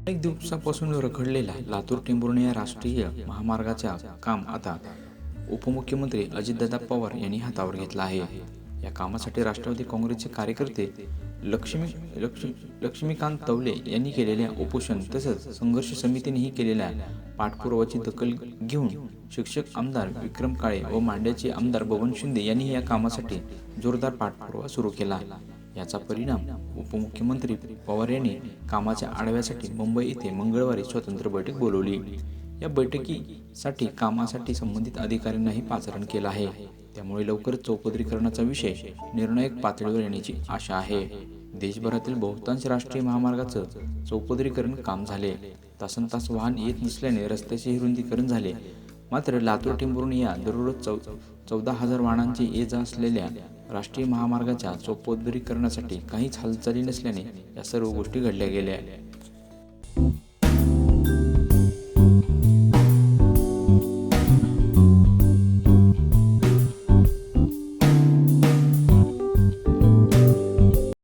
अनेक दिवसापासून रखडलेला लातूर टेंभुर्णी या राष्ट्रीय महामार्गाच्या काम आता उपमुख्यमंत्री अजितदादा पवार यांनी हातावर घेतला आहे. या कामासाठी राष्ट्रवादी काँग्रेसचे कार्यकर्ते लक्ष्मी लक्ष्मी लक्ष्मीकांत तवले यांनी केलेल्या उपोषण तसंच संघर्ष समितीनेही केलेल्या पाठपुरावाची दखल घेऊन शिक्षक आमदार विक्रम काळे व मांड्याचे आमदार बबन शिंदे यांनी या कामासाठी जोरदार पाठपुरावा सुरू केला. याचा परिणाम उपमुख्यमंत्री पवार यांनी कामाच्या आढाव्यासाठी मुंबई येथे मंगळवारी स्वतंत्र बैठक बोलवली. या बैठकीसाठी कामासाठी संबंधित अधिकाऱ्यांनाही पाचारण केलं आहे. त्यामुळे लवकरच चौपदरीकरणाचा विषय निर्णायक पातळीवर येण्याची आशा आहे. देशभरातील बहुतांश राष्ट्रीय महामार्गाचं चौपदरीकरण काम झाले. तासन तास वाहन येत नसल्याने रस्त्याचे रुंदीकरण झाले. मात्र लातूर टिंबरून या दररोज चौ चौदा हजार वाहनांची ये जा असलेल्या राष्ट्रीय महामार्गाच्या चोपोद्दरीकरणासाठी काहीच हालचाली नसल्याने या सर्व गोष्टी घडल्या गेल्या. आहेत